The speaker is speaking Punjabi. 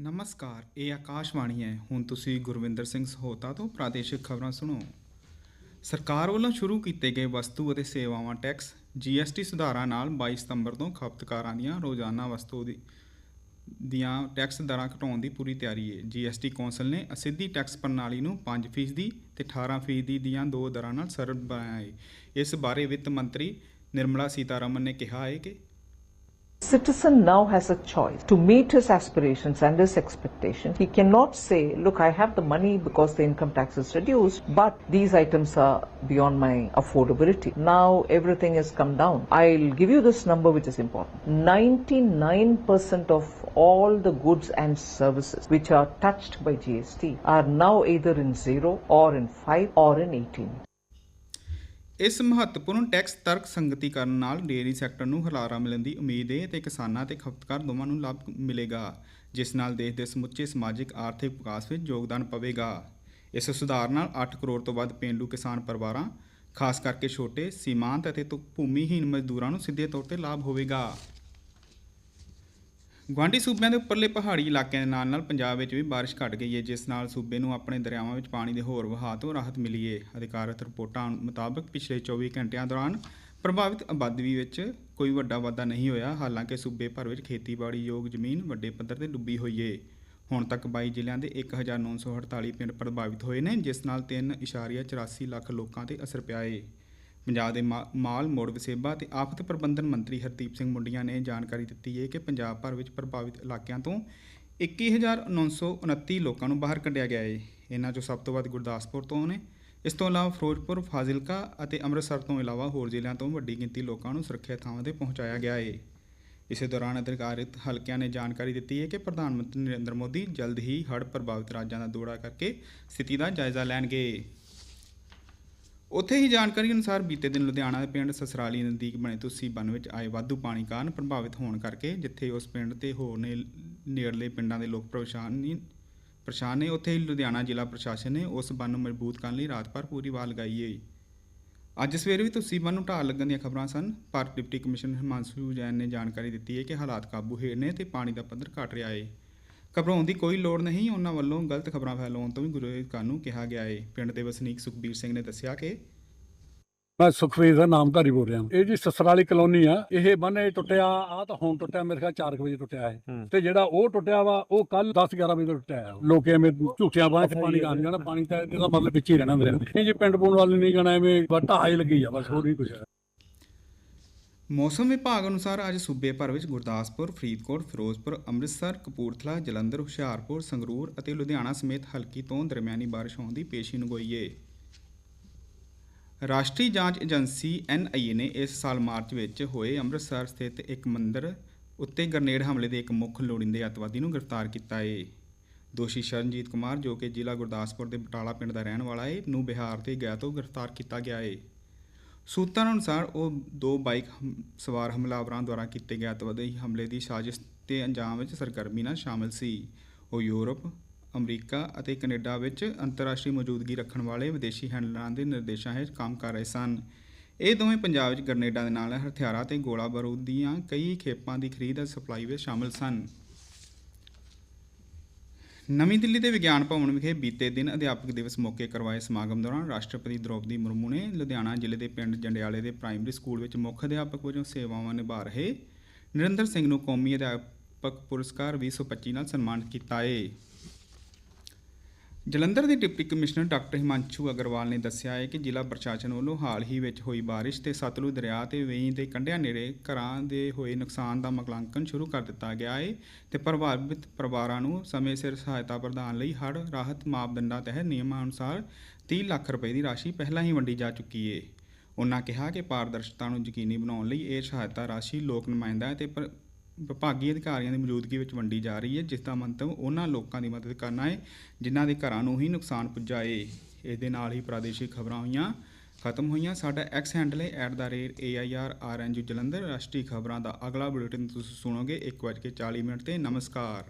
ਨਮਸਕਾਰ, ਇਹ ਆਕਾਸ਼ਵਾਣੀ ਹੈ। ਹੁਣ ਤੁਸੀਂ ਗੁਰਵਿੰਦਰ ਸਿੰਘ ਸਹੋਤਾ ਤੋਂ ਪ੍ਰਾਦੇਸ਼ਿਕ ਖਬਰਾਂ ਸੁਣੋ। ਸਰਕਾਰ ਵੱਲੋਂ ਸ਼ੁਰੂ ਕੀਤੇ ਗਏ ਵਸਤੂ ਅਤੇ ਸੇਵਾਵਾਂ ਟੈਕਸ GST ਸੁਧਾਰਾਂ ਨਾਲ 22 ਸਤੰਬਰ ਤੋਂ ਖਪਤਕਾਰਾਂ ਦੀਆਂ ਰੋਜ਼ਾਨਾ ਵਸਤੂ ਦੀ, ਦੀਆਂ ਟੈਕਸ ਦਰਾਂ ਘਟਾਉਣ ਦੀ ਪੂਰੀ ਤਿਆਰੀ ਹੈ। GST ਕੌਂਸਲ ਨੇ ਅਸਿੱਧੀ ਟੈਕਸ ਪ੍ਰਣਾਲੀ ਨੂੰ 5% ਦੀ ਤੇ 18% ਦੀਆਂ ਦੋ ਦਰਾਂ ਨਾਲ ਸਰਲ ਬਣਾਇਆ ਹੈ। ਇਸ ਬਾਰੇ ਵਿੱਤ ਮੰਤਰੀ ਨਿਰਮਲਾ ਸੀਤਾਰਮਨ ਨੇ ਕਿਹਾ ਹੈ ਕਿ Citizen now has a choice to meet his aspirations and his expectations. He cannot say, look, I have the money because the income tax is reduced, but these items are beyond my affordability. Now everything has come down. I'll give you this number which is important. 99% of all the goods and services which are touched by GST are now either in 0 or in 5 or in 18. ਇਸ ਮਹੱਤਵਪੂਰਨ ਟੈਕਸ ਤਰਕ ਸੰਗਤੀ ਕਰਨ ਨਾਲ ਡੇਅਰੀ ਸੈਕਟਰ ਨੂੰ ਹੁਲਾਰਾ ਮਿਲਣ ਦੀ ਉਮੀਦ ਹੈ ਤੇ ਕਿਸਾਨਾਂ ਤੇ ਖਪਤਕਾਰ ਦੋਵਾਂ ਨੂੰ ਲਾਭ ਮਿਲੇਗਾ, ਜਿਸ ਨਾਲ ਦੇਸ਼ ਦੇ ਸਮੁੱਚੇ ਸਮਾਜਿਕ ਆਰਥਿਕ ਵਿਕਾਸ ਵਿੱਚ ਯੋਗਦਾਨ ਪਵੇਗਾ। ਇਸ ਸੁਧਾਰ ਨਾਲ 8 ਕਰੋੜ ਤੋਂ ਵੱਧ ਪੇਂਡੂ ਕਿਸਾਨ ਪਰਿਵਾਰਾਂ, ਖਾਸ ਕਰਕੇ ਛੋਟੇ, ਸੀਮਾਂਤ ਅਤੇ ਤੁ- ਭੂਮੀਹੀਨ ਮਜ਼ਦੂਰਾਂ ਨੂੰ ਸਿੱਧੇ ਤੌਰ ਤੇ ਲਾਭ ਹੋਵੇਗਾ। ਗੁਆਂਢੀ ਸੂਬਿਆਂ ਦੇ ਉੱਪਰਲੇ ਪਹਾੜੀ ਇਲਾਕਿਆਂ ਦੇ ਨਾਲ ਨਾਲ ਪੰਜਾਬ ਵਿੱਚ ਵੀ ਬਾਰਿਸ਼ ਘਟ ਗਈ ਹੈ, ਜਿਸ ਨਾਲ ਸੂਬੇ ਨੂੰ ਆਪਣੇ ਦਰਿਆਵਾਂ ਵਿੱਚ ਪਾਣੀ ਦੇ ਹੋਰ ਵਹਾਅ ਤੋਂ ਰਾਹਤ ਮਿਲੀ ਹੈ। ਅਧਿਕਾਰਤ ਰਿਪੋਰਟਾਂ ਮੁਤਾਬਕ ਪਿਛਲੇ 24 ਘੰਟਿਆਂ ਦੌਰਾਨ ਪ੍ਰਭਾਵਿਤ ਆਬਾਦੀ ਵਿੱਚ ਕੋਈ ਵੱਡਾ ਵਾਧਾ ਨਹੀਂ ਹੋਇਆ। ਹਾਲਾਂਕਿ ਸੂਬੇ ਭਰ ਵਿੱਚ ਖੇਤੀਬਾੜੀ ਯੋਗ ਜ਼ਮੀਨ ਵੱਡੇ ਪੱਧਰ ਤੇ ਡੁੱਬੀ ਹੋਈ ਹੈ। ਹੁਣ ਤੱਕ 22 ਜ਼ਿਲ੍ਹਿਆਂ ਦੇ 1948 ਪਿੰਡ ਪ੍ਰਭਾਵਿਤ ਹੋਏ ਨੇ, ਜਿਸ ਨਾਲ 3.84 ਲੱਖ ਲੋਕਾਂ ਤੇ ਅਸਰ ਪਿਆ ਹੈ। ਪੰਜਾਬ ਦੇ ਮਾ- ਮਾਲ ਮੋੜ ਵਸੇਬਾ ਤੇ ਆਫਤ ਪ੍ਰਬੰਧਨ ਮੰਤਰੀ ਹਰਦੀਪ ਸਿੰਘ ਮੁੰਡੀਆਂ ਨੇ ਜਾਣਕਾਰੀ ਦਿੱਤੀ ਹੈ ਕਿ ਪੰਜਾਬ ਭਰ ਵਿੱਚ ਪ੍ਰਭਾਵਿਤ ਇਲਾਕਿਆਂ ਤੋਂ 21929 ਲੋਕਾਂ ਨੂੰ ਬਾਹਰ ਕੱਢਿਆ ਗਿਆ ਹੈ। ਇਹਨਾਂ ਚੋਂ ਸਭ ਤੋਂ ਵੱਧ ਗੁਰਦਾਸਪੁਰ ਤੋਂ ਨੇ। ਇਸ ਤੋਂ ਇਲਾਵਾ ਫਿਰੋਜ਼ਪੁਰ, ਫਾਜ਼ਿਲਕਾ ਅਤੇ ਅੰਮ੍ਰਿਤਸਰ ਤੋਂ ਇਲਾਵਾ ਹੋਰ ਜ਼ਿਲ੍ਹਿਆਂ ਤੋਂ ਵੱਡੀ ਗਿਣਤੀ ਲੋਕਾਂ ਨੂੰ ਸੁਰੱਖਿਅਤ ਥਾਵਾਂ ਤੇ ਪਹੁੰਚਾਇਆ ਗਿਆ ਹੈ। ਇਸੇ ਦੌਰਾਨ ਅਧਿਕਾਰਿਤ ਹਲਕਿਆਂ ਨੇ ਜਾਣਕਾਰੀ ਦਿੱਤੀ ਹੈ ਕਿ ਪ੍ਰਧਾਨ ਮੰਤਰੀ ਨਰਿੰਦਰ ਮੋਦੀ ਜਲਦ ਹੀ ਹੜ੍ਹ ਪ੍ਰਭਾਵਿਤ ਰਾਜਾਂ ਦਾ ਦੌਰਾ ਕਰਕੇ ਸਥਿਤੀ ਦਾ ਜਾਇਜ਼ਾ ਲੈਣਗੇ। ਉੱਥੇ ਹੀ ਜਾਣਕਾਰੀ ਅਨੁਸਾਰ ਬੀਤੇ ਦਿਨ ਲੁਧਿਆਣਾ ਦੇ ਪਿੰਡ ਸਸਰਾਲੀ ਨਜ਼ਦੀਕ ਬਣੇ ਤੁਸੀ ਬੰਨ ਵਿੱਚ ਆਏ ਵਾਧੂ ਪਾਣੀ ਕਾਰਨ ਪ੍ਰਭਾਵਿਤ ਹੋਣ ਕਰਕੇ ਜਿੱਥੇ ਉਸ ਪਿੰਡ ਤੇ ਹੋਰ ਨੇ ਨੇੜਲੇ ਪਿੰਡਾਂ ਦੇ ਲੋਕ ਪਰੇਸ਼ਾਨ ਨਹੀਂ ਪਰੇਸ਼ਾਨ ਨੇ, ਉੱਥੇ ਹੀ ਲੁਧਿਆਣਾ ਜ਼ਿਲ੍ਹਾ ਪ੍ਰਸ਼ਾਸਨ ਨੇ ਉਸ ਬੰਨ ਨੂੰ ਮਜ਼ਬੂਤ ਕਰਨ ਲਈ ਰਾਤ ਭਰ ਪੂਰੀ ਵਾਹ ਲਗਾਈ ਹੈ ਅੱਜ ਸਵੇਰੇ ਵੀ ਤੁਸੀਂ ਬੰਨ ਨੂੰ ਢਾਲ ਲੱਗਣ ਦੀਆਂ ਖਬਰਾਂ ਸਨ। ਪਰ ਡਿਪਟੀ ਕਮਿਸ਼ਨਰ ਹਿਮਾਂਸ਼ੂ ਜੈਨ ਨੇ ਜਾਣਕਾਰੀ ਦਿੱਤੀ ਹੈ ਕਿ ਹਾਲਾਤ ਕਾਬੂ ਹੇਠ ਨੇ ਤੇ ਪਾਣੀ ਦਾ ਪੱਧਰ ਘਟ ਰਿਹਾ ਹੈ ਘਬਰਾਉਣ ਦੀ ਕੋਈ ਲੋੜ ਨਹੀਂ। ਉਹਨਾਂ ਵੱਲੋਂ ਗਲਤ ਖਬਰਾਂ ਫੈਲਾਉਣ ਤੋਂ ਵੀ ਗੁਰੇਜ਼ ਕਰਨ ਨੂੰ ਕਿਹਾ ਗਿਆ ਹੈ ਪਿੰਡ ਦੇ ਵਸਨੀਕ ਸੁਖਬੀਰ ਸਿੰਘ ਨੇ ਦੱਸਿਆ ਕਿ ਮੈਂ ਸੁਖਵੀਰ ਦਾ ਨਾਮਧਾਰੀ ਬੋਲ ਰਿਹਾ। ਇਹ ਜੀ ਸਸਰਾਲੀ ਕਲੋਨੀ ਆ। ਇਹ ਬੰਨ ਇਹ ਟੁੱਟਿਆ ਆ ਤਾਂ ਹੁਣ ਟੁੱਟਿਆ ਮੇਰੇ ਖਿਆਲ 4 ਵਜੇ ਟੁੱਟਿਆ ਹੈ। ਤੇ ਜਿਹੜਾ ਉਹ ਟੁੱਟਿਆ ਵਾ ਉਹ ਕੱਲ 10 11 ਵਜੇ ਤੋਂ ਟੁੱਟਿਆ ਹੈ ਲੋਕੇ ਐਵੇਂ ਝੂਠਿਆਂ ਬਾਹਾਂ 'ਚ ਪਾਣੀ ਆਂ ਜਾਣਾ ਪਾਣੀ ਤਾਂ ਇਹਦਾ ਮਤਲਬ ਵਿੱਚ ਹੀ ਰਹਿਣਾ ਮੇਰੇ ਨਹੀਂ ਜੀ ਪਿੰਡ ਪੁੰਡ ਵਾਲੇ ਨਹੀਂ ਜਾਣਾ ਐਵੇਂ ਵੱਟਾ ਹੀ ਲੱਗੀ ਆ ਬਸ ਹੋਰ ਨਹੀਂ ਕੁਛ। ਮੌਸਮ ਵਿਭਾਗ ਅਨੁਸਾਰ ਅੱਜ ਸੂਬੇ ਭਰ ਵਿੱਚ ਗੁਰਦਾਸਪੁਰ, ਫਰੀਦਕੋਟ, ਫਿਰੋਜ਼ਪੁਰ, ਅੰਮ੍ਰਿਤਸਰ, ਕਪੂਰਥਲਾ, ਜਲੰਧਰ, ਹੁਸ਼ਿਆਰਪੁਰ, ਸੰਗਰੂਰ ਅਤੇ ਲੁਧਿਆਣਾ ਸਮੇਤ ਹਲਕੀ ਤੋਂ ਦਰਮਿਆਨੀ ਬਾਰਿਸ਼ ਹੋਣ ਦੀ ਪੇਸ਼ੀਨਗੋਈ ਹੈ। ਰਾਸ਼ਟਰੀ ਜਾਂਚ ਏਜੰਸੀ ਐਨਆਈਏ ਨੇ ਇਸ ਸਾਲ ਮਾਰਚ ਵਿੱਚ ਹੋਏ ਅੰਮ੍ਰਿਤਸਰ ਸਥਿਤ ਇੱਕ ਮੰਦਿਰ ਉੱਤੇ ਗ੍ਰਨੇਡ ਹਮਲੇ ਦੇ ਇੱਕ ਮੁੱਖ ਲੋੜੀਂਦੇ ਅੱਤਵਾਦੀ ਨੂੰ ਗ੍ਰਿਫਤਾਰ ਕੀਤਾ ਹੈ। ਦੋਸ਼ੀ ਸ਼ਰਨਜੀਤ ਕੁਮਾਰ ਜੋ ਕਿ ਜ਼ਿਲ੍ਹਾ ਗੁਰਦਾਸਪੁਰ ਦੇ ਬਟਾਲਾ ਪਿੰਡ ਦਾ ਰਹਿਣ ਵਾਲਾ ਹੈ ਨੂੰ ਬਿਹਾਰ ਤੇ ਗਿਆ ਤੋਂ ਗ੍ਰਿਫਤਾਰ ਕੀਤਾ ਗਿਆ ਹੈ। ਸੂਤਰਾਂ ਅਨੁਸਾਰ ਉਹ ਦੋ ਬਾਈਕ ਹਮ- ਸਵਾਰ ਹਮਲਾਵਰਾਂ ਦੁਆਰਾ ਕੀਤੇ ਗਏ ਅੱਤਵਾਦੀ ਹਮਲੇ ਦੀ ਸਾਜ਼ਿਸ਼ ਤੇ ਅੰਜਾਮ ਵਿੱਚ ਸਰਗਰਮੀ ਨਾਲ ਸ਼ਾਮਲ ਸੀ। ਉਹ ਯੂਰਪ, ਅਮਰੀਕਾ ਅਤੇ ਕੈਨੇਡਾ ਵਿੱਚ ਅੰਤਰਰਾਸ਼ਟਰੀ ਮੌਜੂਦਗੀ ਰੱਖਣ ਵਾਲੇ ਵਿਦੇਸ਼ੀ ਹੈਂਡਲਰਾਂ ਦੇ ਨਿਰਦੇਸ਼ਾਂ ਹੇਠ ਕੰਮ ਕਰ ਰਹੇ ਸਨ। ਇਹ ਦੋਵੇਂ ਪੰਜਾਬ ਵਿੱਚ ਗਰਨੇਡਾਂ ਦੇ ਨਾਲ ਹਥਿਆਰਾਂ ਤੇ ਗੋਲਾ ਬਾਰੂਦ ਦੀਆਂ ਕਈ ਖੇਪਾਂ ਦੀ ਖਰੀਦ ਅਤੇ ਸਪਲਾਈ ਵਿੱਚ ਸ਼ਾਮਲ ਸਨ। ਨਵੀਂ ਦਿੱਲੀ ਦੇ ਵਿਗਿਆਨ ਭਵਨ ਵਿਖੇ ਬੀਤੇ ਦਿਨ ਅਧਿਆਪਕ ਦਿਵਸ ਮੌਕੇ ਕਰਵਾਏ ਸਮਾਗਮ ਦੌਰਾਨ ਰਾਸ਼ਟਰਪਤੀ ਦ੍ਰੋਪਦੀ ਮੁਰਮੂ ਨੇ ਲੁਧਿਆਣਾ ਜ਼ਿਲ੍ਹੇ ਦੇ ਪਿੰਡ ਜੰਡਿਆਲੇ ਦੇ ਪ੍ਰਾਇਮਰੀ ਸਕੂਲ ਵਿੱਚ ਮੁੱਖ ਅਧਿਆਪਕ ਵਜੋਂ ਸੇਵਾਵਾਂ ਨਿਭਾ ਰਹੇ ਨਰਿੰਦਰ ਸਿੰਘ ਨੂੰ ਕੌਮੀ ਅਧਿਆਪਕ ਪੁਰਸਕਾਰ 2025 ਨਾਲ ਸਨਮਾਨਿਤ ਕੀਤਾ ਏ। ਜਲੰਧਰ ਦੇ deputy commissioner doctor Himanshu Agarwal ਨੇ ਦੱਸਿਆ ਹੈ ਕਿ ਜ਼ਿਲ੍ਹਾ ਪ੍ਰਸ਼ਾਸਨ ਵੱਲੋਂ ਹਾਲ ਹੀ ਵਿੱਚ ਹੋਈ ਬਾਰਿਸ਼ ਤੇ ਸਤਲੁਜ ਦਰਿਆ ਤੇ ਵੇਈਂ ਦੇ ਕੰਢਿਆਂ ਨੇੜੇ ਘਰਾਂ ਦੇ ਹੋਏ ਨੁਕਸਾਨ ਦਾ ਮੁਕਲਾਂਕਣ ਸ਼ੁਰੂ ਕਰ ਦਿੱਤਾ ਗਿਆ ਹੈ ਤੇ ਪ੍ਰਭਾਵਿਤ ਪਰਿਵਾਰਾਂ ਨੂੰ ਸਮੇਂ ਸਿਰ ਸਹਾਇਤਾ ਪ੍ਰਦਾਨ ਲਈ ਹੜ੍ਹ ਰਾਹਤ ਮਾਪਦੰਡਾਂ ਤਹਿਤ ਨਿਯਮਾਂ ਅਨੁਸਾਰ 30 ਲੱਖ ਰੁਪਏ ਦੀ ਰਾਸ਼ੀ ਪਹਿਲਾਂ ਹੀ ਵੰਡੀ ਜਾ ਚੁੱਕੀ ਹੈ। ਉਨ੍ਹਾਂ ਕਿਹਾ ਕਿ ਪਾਰਦਰਸ਼ਤਾ ਨੂੰ ਯਕੀਨੀ ਬਣਾਉਣ ਲਈ ਇਹ ਸਹਾਇਤਾ ਰਾਸ਼ੀ ਲੋਕ ਨੁਮਾਇੰਦਾ ਅਤੇ ਪਰ- ਵਿਭਾਗੀ ਅਧਿਕਾਰੀਆਂ ਦੀ ਮੌਜੂਦਗੀ ਵਿੱਚ ਵੰਡੀ ਜਾ ਰਹੀ ਹੈ, ਜਿਸ ਦਾ ਮੰਤਵ ਉਹਨਾਂ ਲੋਕਾਂ ਦੀ ਮਦਦ ਕਰਨਾ ਹੈ, ਜਿਨ੍ਹਾਂ ਦੇ ਘਰਾਂ ਨੂੰ ਹੀ ਨੁਕਸਾਨ ਪੁੱਜਾ ਹੈ ਇਸ ਦੇ ਨਾਲ ਹੀ ਪ੍ਰਾਦੇਸ਼ਿਕ ਖਬਰਾਂ ਹੋਈਆਂ, ਖਤਮ ਹੋਈਆਂ। ਸਾਡਾ ਐਕਸ ਹੈਂਡਲ ਹੈ @airrnju ਜਲੰਧਰ। ਰਾਸ਼ਟਰੀ ਖਬਰਾਂ ਦਾ ਅਗਲਾ ਬੁਲੇਟਿਨ ਤੁਸੀਂ ਸੁਣੋਗੇ 1:40 ਮਿੰਟ ਤੇ। ਨਮਸਕਾਰ।